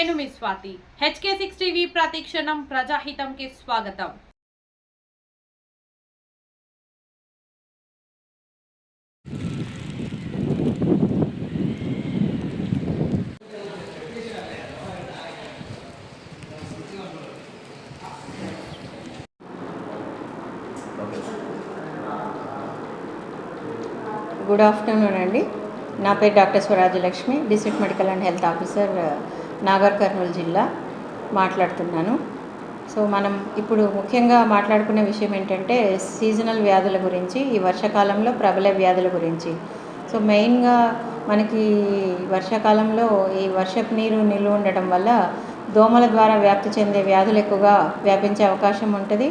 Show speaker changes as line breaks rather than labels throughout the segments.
నేను మీ Swathi. HK six TV ప్రతిక్షణం ప్రజాహితంకి స్వాగతం.
గుడ్ ఆఫ్టర్నూన్ అండి. నా పేరు doctor Swarajyalakshmi district medical and health officer Nagar Kurnool జిల్లా మాట్లాడుతున్నాను. సో మనం ఇప్పుడు ముఖ్యంగా మాట్లాడుకునే విషయం ఏంటంటే సీజనల్ వ్యాధుల గురించి ఈ వర్షాకాలంలో ప్రబల వ్యాధుల గురించి. సో మెయిన్గా మనకి వర్షాకాలంలో ఈ వర్షపు నీరు నిల్వ ఉండడం వల్ల దోమల ద్వారా వ్యాప్తి చెందే వ్యాధులు ఎక్కువగా వ్యాపించే అవకాశం ఉంటుంది.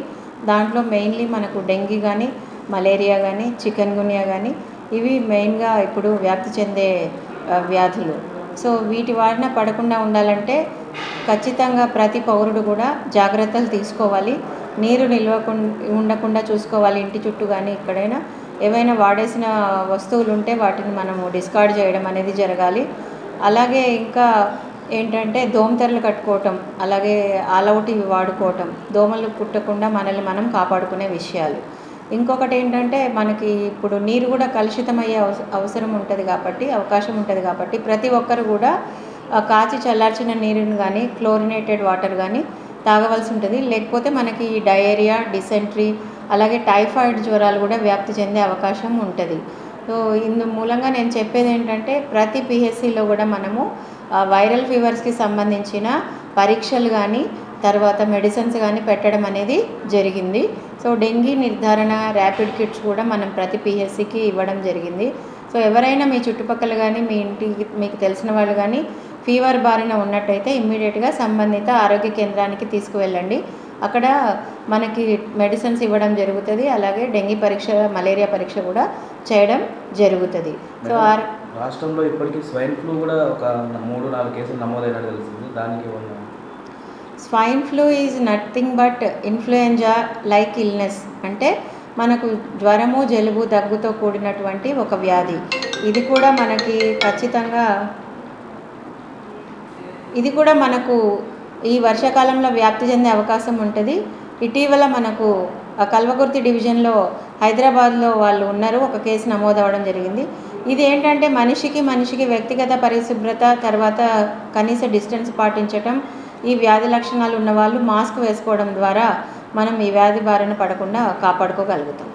దాంట్లో మెయిన్లీ మనకు డెంగీ కానీ మలేరియా కానీ చికెన్ గునియా కానీ ఇవి మెయిన్గా ఇప్పుడు వ్యాప్తి చెందే వ్యాధులు. సో వీటి వారిన పడకుండా ఉండాలంటే ఖచ్చితంగా ప్రతి పౌరుడు కూడా జాగ్రత్తలు తీసుకోవాలి. నీరు నిల్వకుండా ఉండకుండా చూసుకోవాలి ఇంటి చుట్టూ కానీ ఎక్కడైనా. ఏవైనా వాడేసిన వస్తువులు ఉంటే వాటిని మనము డిస్కార్డ్ చేయడం అనేది జరగాలి. అలాగే ఇంకా ఏంటంటే దోమతెరలు కట్టుకోవటం అలాగే ఆలౌట్ ఇవి వాడుకోవటం దోమలు కుట్టకుండా మనల్ని మనం కాపాడుకునే విషయాలు. ఇంకొకటి ఏంటంటే మనకి ఇప్పుడు నీరు కూడా కలుషితమయ్యే అవస అవసరం ఉంటుంది కాబట్టి అవకాశం ఉంటుంది కాబట్టి ప్రతి ఒక్కరు కూడా కాచి చల్లార్చిన నీరుని కానీ క్లోరినేటెడ్ వాటర్ కానీ తాగవలసి ఉంటుంది. లేకపోతే మనకి డయేరియా డిసెంట్రీ అలాగే టైఫాయిడ్ జ్వరాలు కూడా వ్యాప్తి చెందే అవకాశం ఉంటుంది. సో ఇందు మూలంగా నేను చెప్పేది ఏంటంటే ప్రతి పిహెచ్సిలో కూడా మనము వైరల్ ఫీవర్స్కి సంబంధించిన పరీక్షలు కానీ తర్వాత మెడిసిన్స్ కానీ పెట్టడం అనేది జరిగింది. సో డెంగీ నిర్ధారణ ర్యాపిడ్ కిట్స్ కూడా మనం ప్రతి పిహెచ్సికి ఇవ్వడం జరిగింది. సో ఎవరైనా మీ చుట్టుపక్కల కానీ మీ ఇంటికి మీకు తెలిసిన వాళ్ళు కానీ ఫీవర్ బారిన ఉన్నట్టయితే ఇమ్మీడియట్గా సంబంధిత ఆరోగ్య కేంద్రానికి తీసుకువెళ్ళండి. అక్కడ మనకి మెడిసిన్స్ ఇవ్వడం జరుగుతుంది. అలాగే డెంగీ పరీక్ష మలేరియా పరీక్ష కూడా చేయడం జరుగుతుంది. సో ఆర్
రాష్ట్రంలో ఇప్పటికీ స్వైన్ ఫ్లూ కూడా ఒక మూడు నాలుగు కేసులు నమోదైనట్టు తెలిసింది దానికి
swine flu is nothing but influenza like illness అంటే మనకు జ్వరము జలుబు దగ్గుతో కూడినటువంటి ఒక వ్యాధి. ఇది కూడా మనకి ఖచ్చితంగా ఇది కూడా మనకు ఈ వర్షాకాలంలో వ్యాప్తి చెందే అవకాశం ఉంటుంది. ఇటీవల మనకు ఆ కల్వకుర్తి డివిజన్లో హైదరాబాద్లో వాళ్ళు ఉన్నారు ఒక కేసు నమోదు జరిగింది. ఇది ఏంటంటే మనిషికి మనిషికి వ్యక్తిగత పరిశుభ్రత తర్వాత కనీస డిస్టెన్స్ పాటించటం ఈ వ్యాధి లక్షణాలు ఉన్న వాళ్ళు మాస్క్ వేసుకోవడం ద్వారా మనం ఈ వ్యాధి బారిన పడకుండా కాపాడుకోగలుగుతాం.